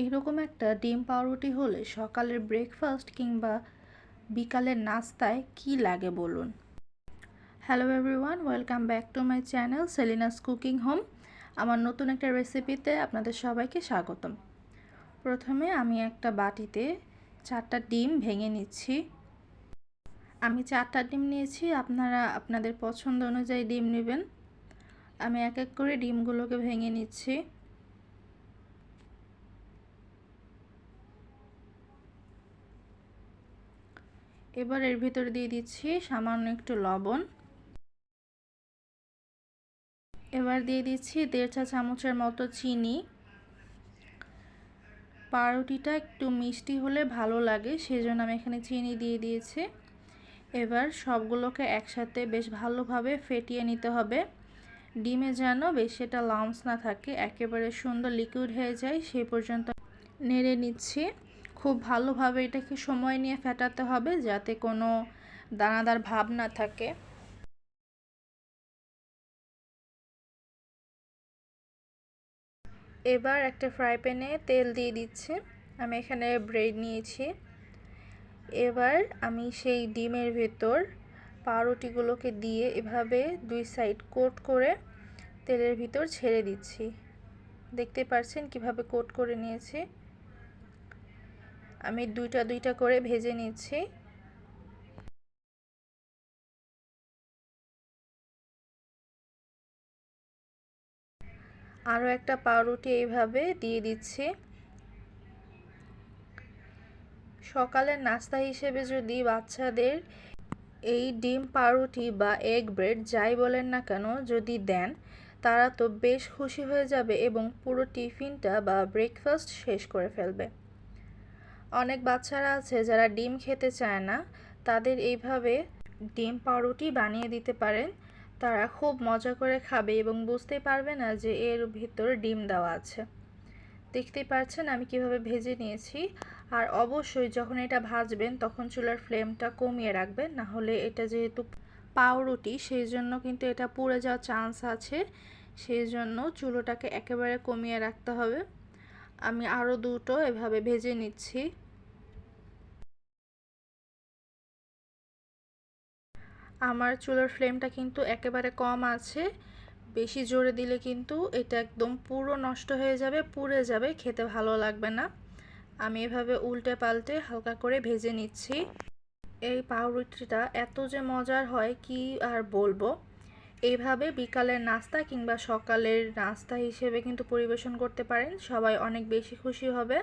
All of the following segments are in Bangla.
এইরকম একটা ডিম পাউরুটি হলে সকালের ব্রেকফাস্ট কিংবা বিকালের নাস্তায় কি লাগে বলুন? Hello everyone welcome back to my channel Selina's cooking home আমার নতুন একটা রেসিপিতে আপনাদের সবাইকে স্বাগতম। প্রথমে আমি একটা বাটিতে চারটা ডিম ভেঙে নিচ্ছি। আমি চারটা ডিম নিয়েছি, আপনারা, আপনাদের পছন্দ অনুযায়ী ডিম নেবেন। আমি এক এক করে ডিমগুলোকে ভেঙে নিচ্ছি। এবার এর ভিতরে দিয়ে দিচ্ছি সামান্য একটু লবণ। এবার দিয়ে দিচ্ছি দেড় চা চামচের মতো চিনি। পাউরুটিটা একটু মিষ্টি হলে ভালো লাগে সেই জন্য আমি এখানে চিনি দিয়ে দিয়েছি। এবার সবগুলোকে একসাথে বেশ ভালোভাবে ফেটিয়ে নিতে হবে। ডিমে যেন বেশি এটা লাউন্স না থাকে, একেবারে সুন্দর লিকুইড হয়ে যায়, সেই পর্যন্ত নেড়ে নিচ্ছি। খুব ভালোভাবে এটাকে সময় নিয়ে ফেটাতে হবে যাতে কোনো দানাদার ভাব না থাকে। এবার একটা ফ্রাই প্যানে তেল দিয়ে দিচ্ছি। আমি এখানে ব্রেড নিয়েছি। এবার আমি সেই ডিমের ভেতর পাউরুটিগুলোকে দিয়ে এভাবে দুই সাইড কোট করে তেলের ভিতর ছেড়ে দিচ্ছি। দেখতে পাচ্ছেন কীভাবে কোট করে নিয়েছি? আমি দুইটা দুইটা করে ভেজে নিচ্ছি। আরও একটা পাউরুটি এইভাবে দিয়ে দিচ্ছি। সকালের নাস্তা হিসেবে যদি বাচ্চাদের এই ডিম পাউরুটি বা এগ ব্রেড যাই বলেন না কেন যদি দেন, তারা তো বেশ খুশি হয়ে যাবে এবং পুরো টিফিনটা বা ব্রেকফাস্ট শেষ করে ফেলবে। অনেক বাচ্চারা আছে যারা ডিম খেতে চায় না, তাদের এইভাবে ডিম পাউরুটি বানিয়ে দিতে পারেন। তারা খুব মজা করে খাবে এবং বুঝতে পারবে না যে এর ভিতর ডিম দেওয়া আছে। দেখতেই পাচ্ছেন আমি কীভাবে ভেজে নিয়েছি। আর অবশ্যই যখন এটা ভাজবেন তখন চুলার ফ্লেমটা কমিয়ে রাখবেন, না হলে এটা যেহেতু পাউরুটি সেই জন্য কিন্তু এটা পুড়ে যাওয়ার চান্স আছে। সেই জন্য চুলোটাকে একেবারে কমিয়ে রাখতে হবে। আমি আরও দুটো এভাবে ভেজে নিচ্ছি। আমার চুলার ফ্লেমটা কিন্তু একেবারে কম আছে। বেশি জোরে দিলে কিন্তু এটা একদম পুরো নষ্ট হয়ে যাবে, পুড়ে যাবে, খেতে ভালো লাগবে না। আমি এভাবে উল্টে পাল্টে হালকা করে ভেজে নিচ্ছি। এই পাউরুটিটা এত যে মজার হয়, কি আর বলব? এইভাবে বিকালের নাস্তা কিংবা সকালের নাস্তা হিসেবে কিন্তু পরিবেশন করতে পারেন। সবাই অনেক বেশি খুশি হবে।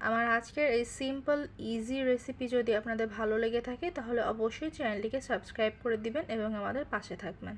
আমার আজকের এই সিম্পল ইজি রেসিপি যদি আপনাদের ভালো লেগে থাকে, তাহলে অবশ্যই চ্যানেলটিকে সাবস্ক্রাইব করে দিবেন এবং আমাদের পাশে থাকবেন।